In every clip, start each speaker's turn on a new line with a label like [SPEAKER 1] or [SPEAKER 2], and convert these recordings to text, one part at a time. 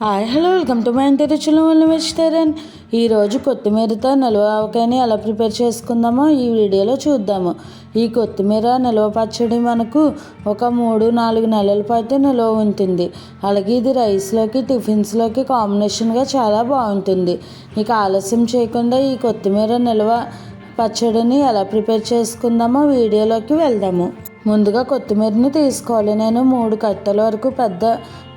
[SPEAKER 1] Hi hello welcome to my ఇంటి రుచులు వల్ల వెజిటేరియన్. ఈరోజు కొత్తిమీరతో నిల్వ ఆవకాయని ఎలా ప్రిపేర్ చేసుకుందామో ఈ వీడియోలో చూద్దాము. ఈ కొత్తిమీర నిల్వ పచ్చడి మనకు ఒక మూడు నాలుగు నెలల పాటు నిల్వ ఉంటుంది. అలాగే ఇది రైస్లోకి టిఫిన్స్లోకి కాంబినేషన్గా చాలా బాగుంటుంది. ఇక ఆలస్యం చేయకుండా ఈ కొత్తిమీర నిల్వ పచ్చడిని ఎలా ప్రిపేర్ చేసుకుందామో వీడియోలోకి వెళ్దాము. ముందుగా కొత్తిమీరని తీసుకోవాలి. నేను మూడు కట్టల వరకు పెద్ద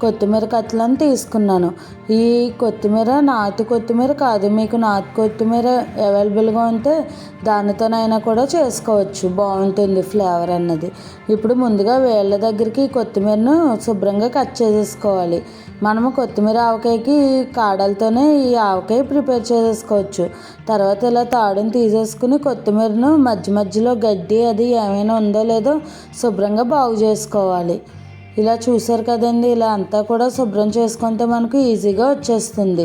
[SPEAKER 1] కొత్తిమీర కట్టలను తీసుకున్నాను. ఈ కొత్తిమీర నాటు కొత్తిమీర కాదు మీకు నాటు కొత్తిమీర అవైలబుల్గా ఉంటే దానితోనైనా కూడా చేసుకోవచ్చు. బాగుంటుంది ఫ్లేవర్ అన్నది. ఇప్పుడు ముందుగా వేళ్ళ దగ్గరికి కొత్తిమీరను శుభ్రంగా కట్ చేసేసుకోవాలి. మనము కొత్తిమీర ఆవకాయకి కాడలతోనే ఈ ఆవకాయ ప్రిపేర్ చేసేసుకోవచ్చు. తర్వాత ఇలా తాడుని తీసేసుకుని కొత్తిమీరను మధ్య మధ్యలో గడ్డి అది ఏమైనా ఉందో లేదో శుభ్రంగా బాగు చేసుకోవాలి. ఇలా చూసారు కదండి ఇలా అంతా కూడా శుభ్రం చేసుకుంటే మనకు ఈజీగా వచ్చేస్తుంది.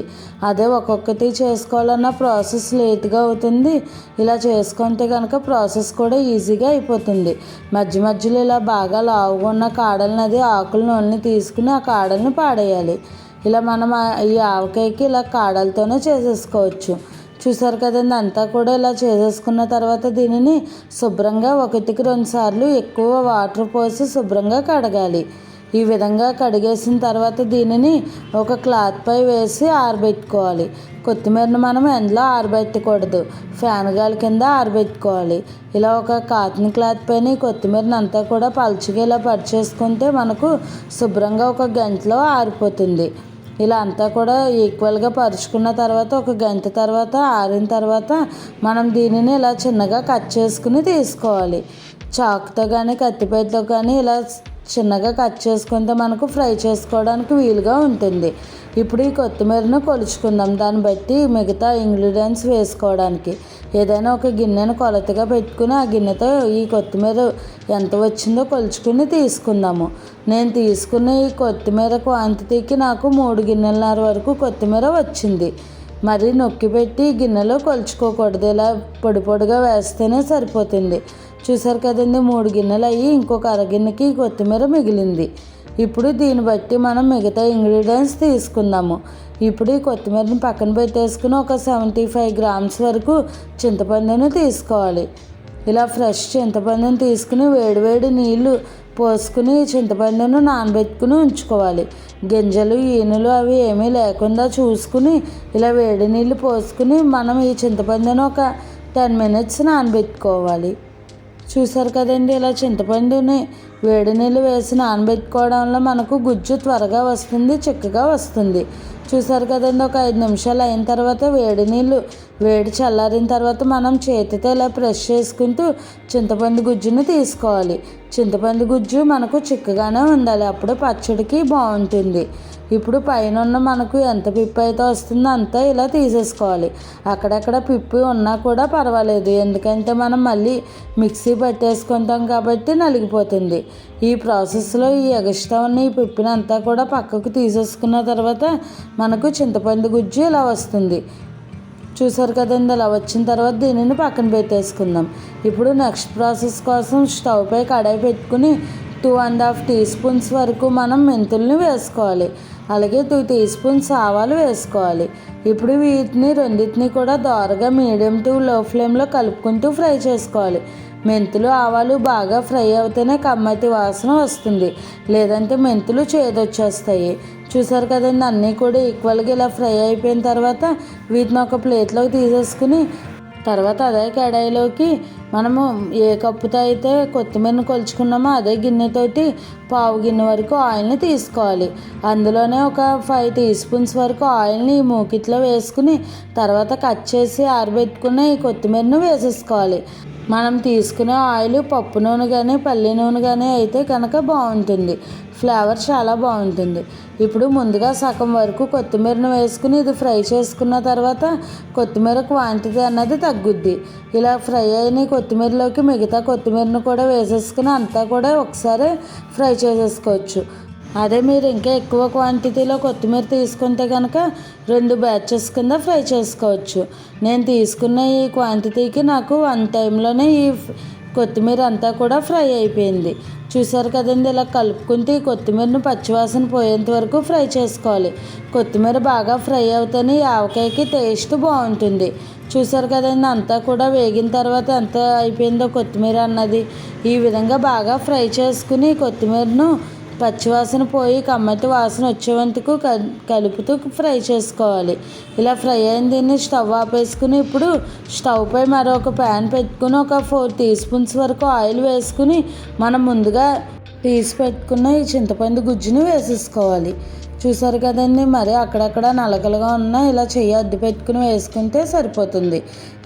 [SPEAKER 1] అదే ఒక్కొక్కటి చేసుకోవాలన్న ప్రాసెస్ లేట్గా అవుతుంది. ఇలా చేసుకుంటే కనుక ప్రాసెస్ కూడా ఈజీగా అయిపోతుంది. మధ్య మధ్యలో ఇలా బాగా లావుగా ఉన్న కాడలను అది ఆకుల నూనె తీసుకుని ఆ కాడల్ని పాడేయాలి. ఇలా మనం ఈ ఆవకాయకి ఇలా కాడలతోనే చేసేసుకోవచ్చు. చూసారు కదండి అంతా కూడా ఇలా చేసేసుకున్న తర్వాత దీనిని శుభ్రంగా ఒకటికి రెండు సార్లు ఎక్కువ వాటర్ పోసి శుభ్రంగా కడగాలి. ఈ విధంగా కడిగేసిన తర్వాత దీనిని ఒక క్లాత్పై వేసి ఆరబెట్టుకోవాలి. కొత్తిమీరను మనం ఎండలో ఆరబెట్టకూడదు. ఫ్యాన్ గాలి కింద ఆరబెట్టుకోవాలి. ఇలా ఒక కాటన్ క్లాత్ పైన కొత్తిమీరని అంతా కూడా పలుచుగా ఇలా పరిచేసుకుంటే మనకు శుభ్రంగా ఒక గంటలో ఆరిపోతుంది. ఇలా అంతా కూడా ఈక్వల్గా పరుచుకున్న తర్వాత ఒక గంట తర్వాత ఆరిన తర్వాత మనం దీనిని ఇలా చిన్నగా కట్ చేసుకుని తీసుకోవాలి. చాకుతో కానీ కత్తిపేటతో కానీ ఇలా చిన్నగా కట్ చేసుకుంటే మనకు ఫ్రై చేసుకోవడానికి వీలుగా ఉంటుంది. ఇప్పుడు ఈ కొత్తిమీరను కొలుచుకుందాం. దాన్ని బట్టి మిగతా ఇంగ్రీడియంట్స్ వేసుకోవడానికి. ఏదైనా ఒక గిన్నెను కొలతగా పెట్టుకుని ఆ గిన్నెతో ఈ కొత్తిమీర ఎంత వచ్చిందో కొలుచుకుని తీసుకుందాము. నేను తీసుకున్న ఈ కొత్తిమీర క్వాంటిటీకి నాకు మూడు గిన్నెలన్నర వరకు కొత్తిమీర వచ్చింది. మరి నొక్కి పెట్టి గిన్నెలో కొలుచుకోకూడదు. ఇలా పొడి పొడిగా వేస్తేనే సరిపోతుంది. చూసారు కదండి మూడు గిన్నెలు అయ్యి ఇంకొక అరగిన్నెకి కొత్తిమీర మిగిలింది. ఇప్పుడు దీన్ని బట్టి మనం మిగతా ఇంగ్రీడియంట్స్ తీసుకుందాము. ఇప్పుడు ఈ కొత్తిమీరని పక్కన పెట్టేసుకుని ఒక సెవెంటీ ఫైవ్ గ్రామ్స్ వరకు చింతపండును తీసుకోవాలి. ఇలా ఫ్రెష్ చింతపండును తీసుకుని వేడివేడి నీళ్ళు పోసుకుని చింతపండును నానబెట్టుకుని ఉంచుకోవాలి. గింజలు ఈనులు అవి ఏమీ లేకుండా చూసుకుని ఇలా వేడి నీళ్ళు పోసుకుని మనం ఈ చింతపండును ఒక టెన్ మినిట్స్ నానబెట్టుకోవాలి. చూసారు కదండి ఇలా చింతపండుని వేడి నీళ్ళు వేసి నానబెట్టుకోవడం వల్ల మనకు గుజ్జు త్వరగా వస్తుంది చిక్కగా వస్తుంది. చూసారు కదండి ఒక ఐదు నిమిషాలు అయిన తర్వాత వేడి నీళ్ళు వేడి చల్లారిన తర్వాత మనం చేతితో ఇలా ప్రెస్ చేసుకుంటూ చింతపండు గుజ్జును తీసుకోవాలి. చింతపండు గుజ్జు మనకు చిక్కగానే ఉండాలి. అప్పుడు పచ్చడికి బాగుంటుంది. ఇప్పుడు పైన ఉన్న మనకు ఎంత పిప్పు అయితే వస్తుందో అంతా ఇలా తీసేసుకోవాలి. అక్కడక్కడ పిప్పి ఉన్నా కూడా పర్వాలేదు. ఎందుకంటే మనం మళ్ళీ మిక్సీ పట్టేసుకుంటాం కాబట్టి నలిగిపోతుంది. ఈ ప్రాసెస్లో ఈ ఎగస్ట్రా ఉన్న ఈ పిప్పిని అంతా కూడా పక్కకు తీసేసుకున్న తర్వాత మనకు చింతపండు గుజ్జు ఇలా వస్తుంది. చూసారు కదండి అలా వచ్చిన తర్వాత దీనిని పక్కన పెట్టేసుకుందాం. ఇప్పుడు నెక్స్ట్ ప్రాసెస్ కోసం స్టవ్ పై కడాయి పెట్టుకుని two and half teaspoons వరకు మనం మెంతుల్ని వేసుకోవాలి. అలాగే టూ టీ స్పూన్స్ ఆవాలు వేసుకోవాలి. ఇప్పుడు వీటిని రెండింటిని కూడా దోరగా మీడియం టు లో ఫ్లేమ్లో కలుపుకుంటూ ఫ్రై చేసుకోవాలి. మెంతులు ఆవాలు బాగా ఫ్రై అవుతేనే కమ్మటి వాసన వస్తుంది. లేదంటే మెంతులు చేదొచ్చేస్తాయి. చూసారు కదండి అన్నీ కూడా ఈక్వల్గా ఇలా ఫ్రై అయిపోయిన తర్వాత వీటిని ఒక ప్లేట్లోకి తీసేసుకుని తర్వాత అదే కడాయిలోకి మనము ఏ కప్పుతో అయితే కొత్తిమీరని కొలుచుకున్నామో అదే గిన్నెతోటి పావు గిన్నె వరకు ఆయిల్ని తీసుకోవాలి. అందులోనే ఒక ఫైవ్ టీ స్పూన్స్ వరకు ఆయిల్ని మూకిట్లో వేసుకుని తర్వాత కట్ చేసి ఆరబెట్టుకున్న ఈ కొత్తిమీరను వేసేసుకోవాలి. మనం తీసుకునే ఆయిల్ పప్పు నూనె కానీ పల్లి నూనె కానీ అయితే కనుక బాగుంటుంది. ఫ్లేవర్ చాలా బాగుంటుంది. ఇప్పుడు ముందుగా సగం వరకు కొత్తిమీరను వేసుకుని ఇది ఫ్రై చేసుకున్న తర్వాత కొత్తిమీర క్వాంటిటీ అన్నది తగ్గుద్ది. ఇలా ఫ్రై అయిన కొత్తిమీరలోకి మిగతా కొత్తిమీరను కూడా వేసేసుకుని అంతా కూడా ఒకసారి ఫ్రై చేసేసుకోవచ్చు. అదే మీరు ఇంకా ఎక్కువ క్వాంటిటీలో కొత్తిమీర తీసుకుంటే కనుక రెండు బ్యాచెస్ కింద ఫ్రై చేసుకోవచ్చు. నేను తీసుకున్న ఈ క్వాంటిటీకి నాకు వన్ టైంలోనే ఈ కొత్తిమీర అంతా కూడా ఫ్రై అయిపోయింది. చూసారు కదండి ఇలా కలుపుకుంటే ఈ కొత్తిమీరను పచ్చివాసన పోయేంత వరకు ఫ్రై చేసుకోవాలి. కొత్తిమీర బాగా ఫ్రై అవుతేనే ఈ ఆవకాయకి టేస్ట్ బాగుంటుంది. చూసారు కదండి అంతా కూడా వేగిన తర్వాత ఎంత అయిపోయిందో కొత్తిమీర అన్నది. ఈ విధంగా బాగా ఫ్రై చేసుకుని కొత్తిమీరను పచ్చివాసన పోయి కమ్మటి వాసన వచ్చేవంతకు కలుపుతూ ఫ్రై చేసుకోవాలి. ఇలా ఫ్రై అయిన దీన్ని స్టవ్ ఆపేసుకుని ఇప్పుడు స్టవ్ పై మరొక ప్యాన్ పెట్టుకుని ఒక ఫోర్ టీ స్పూన్స్ వరకు ఆయిల్ వేసుకుని మనం ముందుగా తీసి పెట్టుకున్న ఈ చింతపండు గుజ్జుని వేసేసుకోవాలి. చూసారు కదండి మరి అక్కడక్కడ నలకలుగా ఉన్న ఇలా చెయ్యి అడ్డు పెట్టుకుని వేసుకుంటే సరిపోతుంది.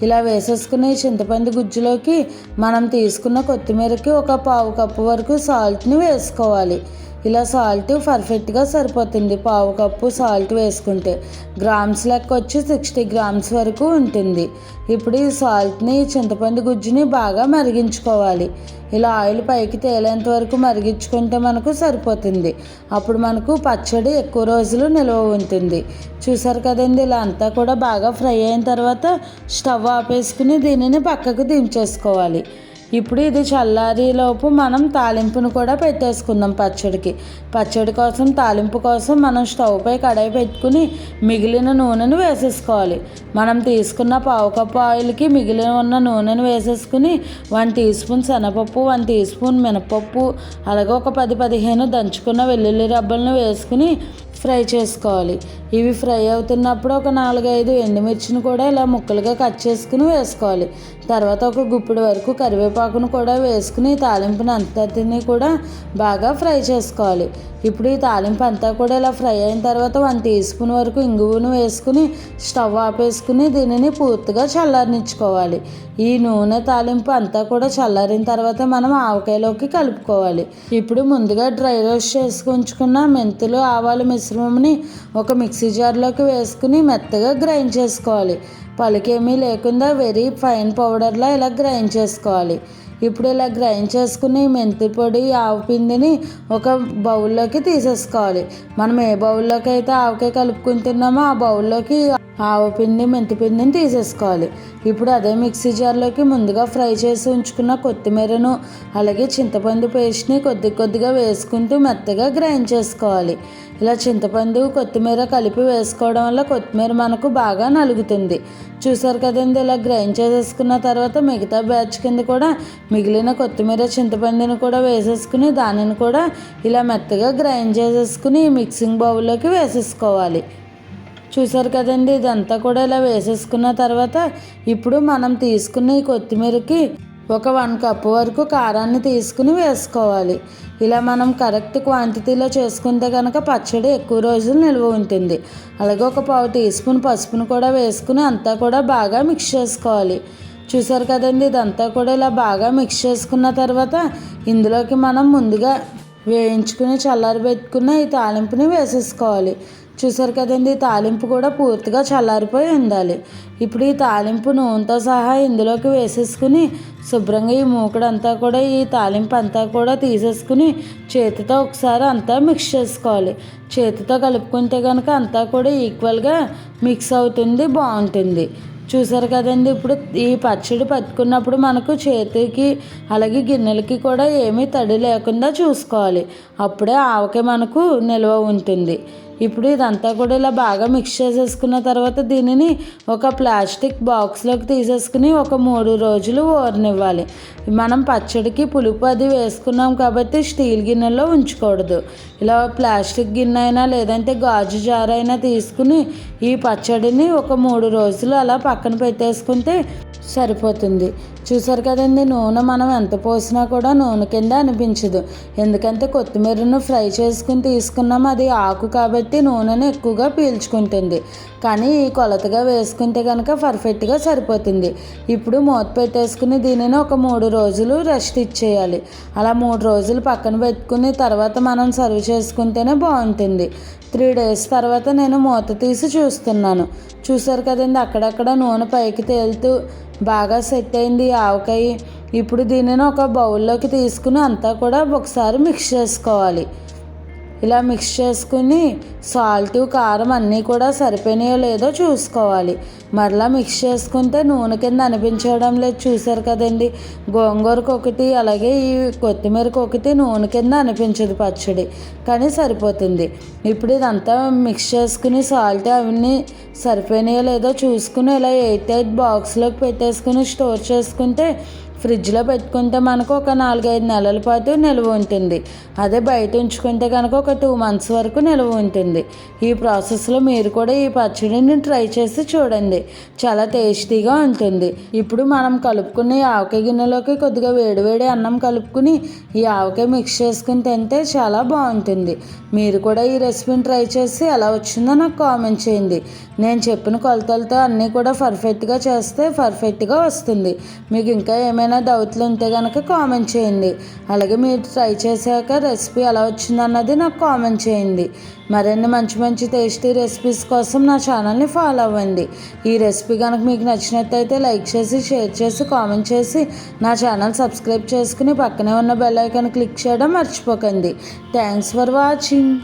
[SPEAKER 1] ఇలా వేసేసుకుని చింతపండు గుజ్జులోకి మనం తీసుకున్న కొత్తిమీరకి ఒక పావు కప్పు వరకు సాల్ట్ని వేసుకోవాలి. ఇలా సాల్ట్ పర్ఫెక్ట్గా సరిపోతుంది. పావు కప్పు సాల్ట్ వేసుకుంటే గ్రామ్స్ లెక్క వచ్చి సిక్స్టీ గ్రామ్స్ వరకు ఉంటుంది. ఇప్పుడు ఈ సాల్ట్ని చింతపండు గుజ్జుని బాగా మరిగించుకోవాలి. ఇలా ఆయిల్ పైకి తేలేంత వరకు మరిగించుకుంటే మనకు సరిపోతుంది. అప్పుడు మనకు పచ్చడి ఎక్కువ రోజులు నిల్వ ఉంటుంది. చూసారు కదండి ఇలా అంతా కూడా బాగా ఫ్రై అయిన తర్వాత స్టవ్ ఆపేసుకుని దీనిని పక్కకు దించేసుకోవాలి. ఇప్పుడు ఇది చల్లారిలోపు మనం తాలింపును కూడా పెట్టేసుకుందాం పచ్చడికి. పచ్చడి కోసం తాలింపు కోసం మనం స్టవ్పై కడాయి పెట్టుకుని మిగిలిన నూనెను వేసేసుకోవాలి. మనం తీసుకున్న పావు కప్పు ఆయిల్కి మిగిలిన ఉన్న నూనెను వేసేసుకుని వన్ టీ స్పూన్ శనగపప్పు వన్ టీ స్పూన్ మినపప్పు అలాగే ఒక పది పదిహేను దంచుకున్న వెల్లుల్లి రబ్బలను వేసుకుని ఫ్రై చేసుకోవాలి. ఇవి ఫ్రై అవుతున్నప్పుడు ఒక నాలుగైదు ఎండుమిర్చిని కూడా ఇలా ముక్కలుగా కట్ చేసుకుని వేసుకోవాలి. తర్వాత ఒక గుప్పిడి వరకు కరివేపాకును కూడా వేసుకుని తాలింపుని అంతటిని కూడా బాగా ఫ్రై చేసుకోవాలి. ఇప్పుడు ఈ తాలింపు అంతా కూడా ఇలా ఫ్రై అయిన తర్వాత వన్ టీ స్పూన్ వరకు ఇంగువను వేసుకుని స్టవ్ ఆపేసుకుని దీనిని పూర్తిగా చల్లారనిచ్చుకోవాలి. ఈ నూనె తాలింపు అంతా కూడా చల్లారిన తర్వాత మనం ఆవకాయలోకి కలుపుకోవాలి. ఇప్పుడు ముందుగా డ్రై రోస్ట్ చేసుకుంచుకున్న మెంతులు ఆవాలు మిశ్రమంని ఒక మిక్సీ జార్లోకి వేసుకుని మెత్తగా గ్రైండ్ చేసుకోవాలి. పలుకేమీ లేకుండా వెరీ ఫైన్ పౌడర్లా ఇలా గ్రైండ్ చేసుకోవాలి. ఇప్పుడు ఇలా గ్రైండ్ చేసుకుని మెంతి పొడి ఆవు పిండిని ఒక బౌల్లోకి తీసేసుకోవాలి. మనం ఏ బౌల్లోకి అయితే ఆవకాయ కలుపుకుంటున్నామో ఆ బౌల్లోకి ఆవపిండి మెంతిపిండిని తీసేసుకోవాలి. ఇప్పుడు అదే మిక్సీ జార్లోకి ముందుగా ఫ్రై చేసి ఉంచుకున్న కొత్తిమీరను అలాగే చింతపండు పేస్ట్ని కొద్ది కొద్దిగా వేసుకుంటూ మెత్తగా గ్రైండ్ చేసుకోవాలి. ఇలా చింతపండు కొత్తిమీర కలిపి వేసుకోవడం వల్ల కొత్తిమీర మనకు బాగా నలుగుతుంది. చూసారు కదండి ఇలా గ్రైండ్ చేసేసుకున్న తర్వాత మిగతా బ్యాచ్ కింద కూడా మిగిలిన కొత్తిమీర చింతపండుని కూడా వేసేసుకుని దానిని కూడా ఇలా మెత్తగా గ్రైండ్ చేసేసుకుని మిక్సింగ్ బౌల్లోకి వేసేసుకోవాలి. చూసారు కదండి ఇదంతా కూడా ఇలా వేసేసుకున్న తర్వాత ఇప్పుడు మనం తీసుకున్న ఈ కొత్తిమీరకి ఒక వన్ కప్ వరకు కారాన్ని తీసుకుని వేసుకోవాలి. ఇలా మనం కరెక్ట్ క్వాంటిటీలో చేసుకుంటే కనుక పచ్చడి ఎక్కువ రోజులు నిల్వ ఉంటుంది. అలాగే ఒక పావు టీ స్పూన్ పసుపును కూడా వేసుకుని అంతా కూడా బాగా మిక్స్ చేసుకోవాలి. చూసారు కదండి ఇదంతా కూడా ఇలా బాగా మిక్స్ చేసుకున్న తర్వాత ఇందులోకి మనం ముందుగా వేయించుకుని చల్లారి పెట్టుకున్న ఈ తాలింపుని వేసేసుకోవాలి. చూసారు కదండి తాలింపు కూడా పూర్తిగా చల్లారిపోయి ఉండాలి. ఇప్పుడు ఈ తాలింపు నూనెతో సహా ఇందులోకి వేసేసుకుని శుభ్రంగా ఈ మూకడంతా కూడా ఈ తాలింపు అంతా కూడా తీసేసుకుని చేతితో ఒకసారి అంతా మిక్స్ చేసుకోవాలి. చేతితో కలుపుకుంటే కనుక అంతా కూడా ఈక్వల్గా మిక్స్ అవుతుంది బాగుంటుంది. చూసారు కదండి ఇప్పుడు ఈ పచ్చడి పట్టుకున్నప్పుడు మనకు చేతికి అలాగే గిన్నెలకి కూడా ఏమీ తడి లేకుండా చూసుకోవాలి. అప్పుడే ఆవకే మనకు నిల్వ ఉంటుంది. ఇప్పుడు ఇదంతా కూడా ఇలా బాగా మిక్స్ చేసేసుకున్న తర్వాత దీనిని ఒక ప్లాస్టిక్ బాక్స్లోకి తీసేసుకుని ఒక మూడు రోజులు ఓరనివ్వాలి. మనం పచ్చడికి పులుపు అది వేసుకున్నాం కాబట్టి స్టీల్ గిన్నెలో ఉంచకూడదు. ఇలా ప్లాస్టిక్ గిన్నె అయినా లేదంటే గాజు జార్ అయినా తీసుకుని ఈ పచ్చడిని ఒక మూడు రోజులు అలా పక్కన పెట్టేసుకుంటే సరిపోతుంది. చూసారు కదండి నూనె మనం ఎంత పోసినా కూడా నూనె కింద అనిపించదు. ఎందుకంటే కొత్తిమీరను ఫ్రై చేసుకుని తీసుకున్నాం అది ఆకు కాబట్టి నూనెను ఎక్కువగా పీల్చుకుంటుంది. కానీ ఈ కొలతగా వేసుకుంటే కనుక పర్ఫెక్ట్గా సరిపోతుంది. ఇప్పుడు మూత పెట్టేసుకుని దీనిని ఒక మూడు రోజులు రెస్ట్ ఇచ్చేయాలి. అలా మూడు రోజులు పక్కన పెట్టుకుని తర్వాత మనం సర్వ్ చేసుకుంటేనే బాగుంటుంది. త్రీ డేస్ తర్వాత నేను మూత తీసి చూస్తున్నాను. చూసారు కదండి అక్కడక్కడ నూనె పైకి తేలుతూ బాగా సెట్ అయింది. ఆవకాయ ఇప్పుడు దీనిని ఒక బౌల్లోకి తీసుకుని అంతా కూడా ఒకసారి మిక్స్ చేసుకోవాలి. ఇలా మిక్స్ చేసుకుని సాల్ట్ కారం అన్నీ కూడా సరిపోయినాయో లేదో చూసుకోవాలి. మరలా మిక్స్ చేసుకుంటే నూనె కింద అనిపించడం లేదు చూసారు కదండి. గోంగూరకు ఒకటి అలాగే ఈ కొత్తిమీరకు ఒకటి నూనె కింద అనిపించదు పచ్చడి కానీ సరిపోతుంది. ఇప్పుడు ఇదంతా మిక్స్ చేసుకుని సాల్ట్ అవన్నీ సరిపోయినాయో లేదో చూసుకుని ఇలా ఎయిట్ ఎయిట్ బాక్స్లోకి పెట్టేసుకుని స్టోర్ చేసుకుంటే ఫ్రిడ్జ్లో పెట్టుకుంటే మనకు ఒక నాలుగైదు నెలల పాటు నిల్వ ఉంటుంది. అదే బయట ఉంచుకుంటే కనుక ఒక టూ మంత్స్ వరకు నిల్వ ఉంటుంది. ఈ ప్రాసెస్లో మీరు కూడా ఈ పచ్చడిని ట్రై చేసి చూడండి. చాలా టేస్టీగా ఉంటుంది. ఇప్పుడు మనం కలుపుకున్న ఈ ఆవకాయ గిన్నెలోకి కొద్దిగా వేడివేడి అన్నం కలుపుకుని ఈ ఆవకాయ మిక్స్ చేసుకుని తింటే చాలా బాగుంటుంది. మీరు కూడా ఈ రెసిపీని ట్రై చేసి ఎలా వచ్చిందో నాకు కామెంట్ చేయండి. నేను చెప్పిన కొలతలతో అన్నీ కూడా పర్ఫెక్ట్గా చేస్తే పర్ఫెక్ట్గా వస్తుంది. మీకు ఇంకా ఏమైనా డౌట్లు ఉంటే కనుక కామెంట్ చేయండి. అలాగే మీరు ట్రై చేశాక రెసిపీ ఎలా వచ్చిందన్నది నాకు కామెంట్ చేయండి. మరిన్ని మంచి మంచి టేస్టీ రెసిపీస్ కోసం నా ఛానల్ని ఫాలో అవ్వండి. ఈ రెసిపీ కనుక మీకు నచ్చినట్టయితే లైక్ చేసి షేర్ చేసి కామెంట్ చేసి నా ఛానల్ సబ్స్క్రైబ్ చేసుకుని పక్కనే ఉన్న బెల్ ఐకాన్ క్లిక్ చేయడం మర్చిపోకండి. Thanks for watching.